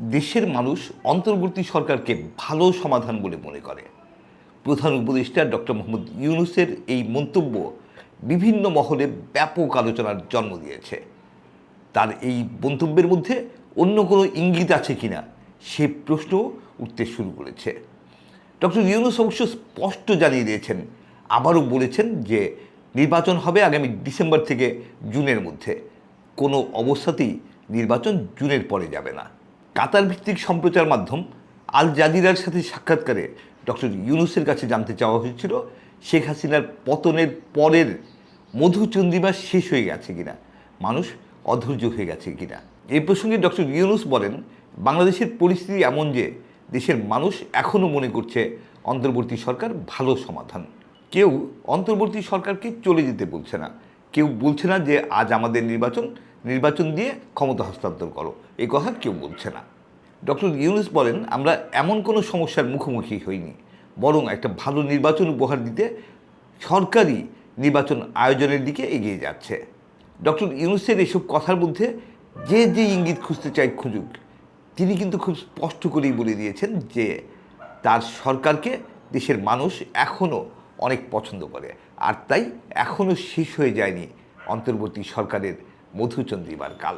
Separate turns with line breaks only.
দেশের মানুষ অন্তর্বর্তী সরকারকে ভালো সমাধান বলে মনে করে। প্রধান উপদেষ্টা ডক্টর মোহাম্মদ ইউনুসের এই মন্তব্য বিভিন্ন মহলে ব্যাপক আলোচনার জন্ম দিয়েছে। তার এই মন্তব্যের মধ্যে অন্য কোনো ইঙ্গিত আছে কিনা সে প্রশ্ন উঠতে শুরু করেছে। ডক্টর ইউনুস অবশ্য স্পষ্ট জানিয়ে দিয়েছেন, আবারও বলেছেন যে নির্বাচন হবে আগামী ডিসেম্বর থেকে জুনের মধ্যে। কোনো অবস্থাতেই নির্বাচন জুনের পরে যাবে না। কাতার ভিত্তিক সম্প্রচার মাধ্যম আল জাজিরার সাথে সাক্ষাৎকারে ডক্টর ইউনুসের কাছে জানতে চাওয়া হয়েছিল, শেখ হাসিনার পতনের পরের মধুচন্দ্রিমা শেষ হয়ে গেছে কিনা, মানুষ অধৈর্য হয়ে গেছে কিনা। এই প্রসঙ্গে ডক্টর ইউনুস বলেন, বাংলাদেশের পরিস্থিতি এমন যে দেশের মানুষ এখনও মনে করছে অন্তর্বর্তী সরকার ভালো সমাধান। কেউ অন্তর্বর্তী সরকারকে চলে যেতে বলছে না। কেউ বলছে না যে আজ আমাদের নির্বাচন নির্বাচন দিয়ে ক্ষমতা হস্তান্তর করো। এই কথা কেউ বলছে না। ডক্টর ইউনুস বলেন, আমরা এমন কোনো সমস্যার মুখোমুখি হইনি। বরং একটা ভালো নির্বাচন উপহার দিতে সরকারি নির্বাচন আয়োজনের দিকে এগিয়ে যাচ্ছে। ডক্টর ইউনুসের এসব কথার মধ্যে যে যে ইঙ্গিত খুঁজতে চাই খুঁজুক, তিনি কিন্তু খুব স্পষ্ট করেই বলে দিয়েছেন যে তার সরকারকে দেশের মানুষ এখনও অনেক পছন্দ করে। আর তাই এখনও শেষ হয়ে যায়নি অন্তর্বর্তী সরকারের মধুচন্দ্রিমার কাল।